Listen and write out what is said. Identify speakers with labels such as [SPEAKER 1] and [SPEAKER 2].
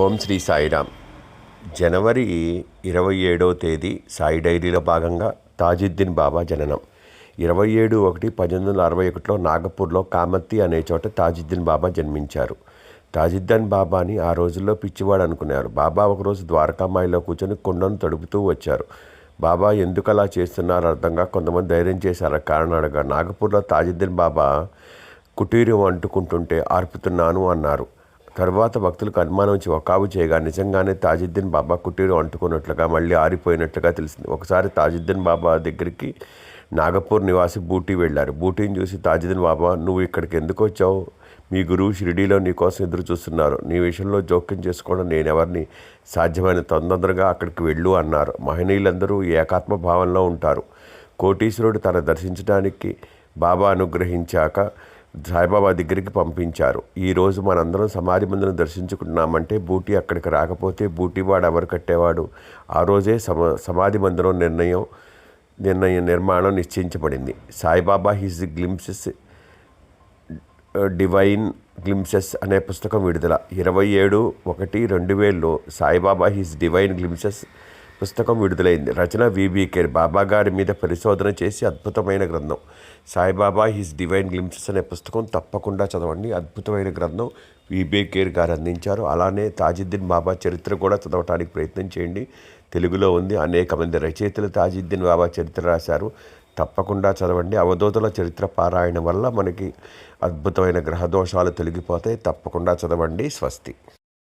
[SPEAKER 1] ఓం శ్రీ సాయిరామ్. జనవరి ఇరవై ఏడవ తేదీ సాయి డైరీలో భాగంగా తాజుద్దీన్ బాబా జననం. ఇరవై ఏడు ఒకటి పద్దెనిమిది వందల అరవై ఒకటిలో నాగపూర్లో కామత్తి అనే చోట తాజుద్దీన్ బాబా జన్మించారు. తాజుద్దీన్ బాబాని ఆ రోజుల్లో పిచ్చివాడు అనుకున్నారు. బాబా ఒకరోజు ద్వారకామాయిలో కూర్చొని కుండను తడుపుతూ వచ్చారు. బాబా ఎందుకు అలా చేస్తున్నారో అర్థంగా కొంతమంది ధైర్యం చేశారు. అడగా నాగపూర్లో తాజుద్దీన్ బాబా కుటీరం అంటుకుంటుంటే ఆర్పుతున్నాను అన్నారు. తర్వాత భక్తులకు అనుమానం వచ్చి వకాబు చేయగా నిజంగానే తాజుద్దీన్ బాబా కుటీరు అంటుకున్నట్లుగా మళ్ళీ ఆరిపోయినట్లుగా తెలిసింది. ఒకసారి తాజుద్దీన్ బాబా దగ్గరికి నాగపూర్ నివాసి బూటీ వెళ్ళారు. బూటీని చూసి తాజుద్దీన్ బాబా నువ్వు ఇక్కడికి ఎందుకు వచ్చావు? మీ గురువు షిరిడీలో నీ కోసం ఎదురు చూస్తున్నారు. నీ విషయంలో జోక్యం చేసుకోవడం నేను ఎవరిని సాధ్యమైన తొందరగా అక్కడికి వెళ్ళు అన్నారు. మహనీయులందరూ ఏకాత్మ భావంలో ఉంటారు. కోటీశ్వరుడు తన దర్శించడానికి బాబా అనుగ్రహించాక సాయిబాబా దగ్గరికి పంపించారు. ఈరోజు మనందరం సమాధి మందును దర్శించుకుంటున్నామంటే బూటీ అక్కడికి రాకపోతే బూటీవాడు ఎవరు కట్టేవాడు? ఆ రోజే సమ సమాధి మందిరం నిర్ణయం నిర్ణయం నిర్మాణం నిశ్చయించబడింది. Saibaba his glimpses divine glimpses అనే పుస్తకం విడుదల. ఇరవై ఏడు ఒకటి రెండు వేల్లో సాయిబాబా హిస్ డివైన్ గ్లిమ్సెస్ పుస్తకం విడుదలైంది. రచన విబికేర్ బాబా గారి మీద పరిశోధన చేసి అద్భుతమైన గ్రంథం. సాయిబాబా హిస్ డివైన్ గ్లిమ్సెస్ అనే పుస్తకం తప్పకుండా చదవండి. అద్భుతమైన గ్రంథం విబికేర్ గారు అందించారు. అలానే తాజుద్దీన్ బాబా చరిత్ర కూడా చదవటానికి ప్రయత్నం చేయండి. తెలుగులో ఉంది. అనేక మంది రచయితలు తాజుద్దీన్ బాబా చరిత్ర రాశారు. తప్పకుండా చదవండి. అవధూతల చరిత్ర పారాయణ వల్ల మనకి అద్భుతమైన గ్రహదోషాలు తొలగిపోతాయి. తప్పకుండా చదవండి. స్వస్తి.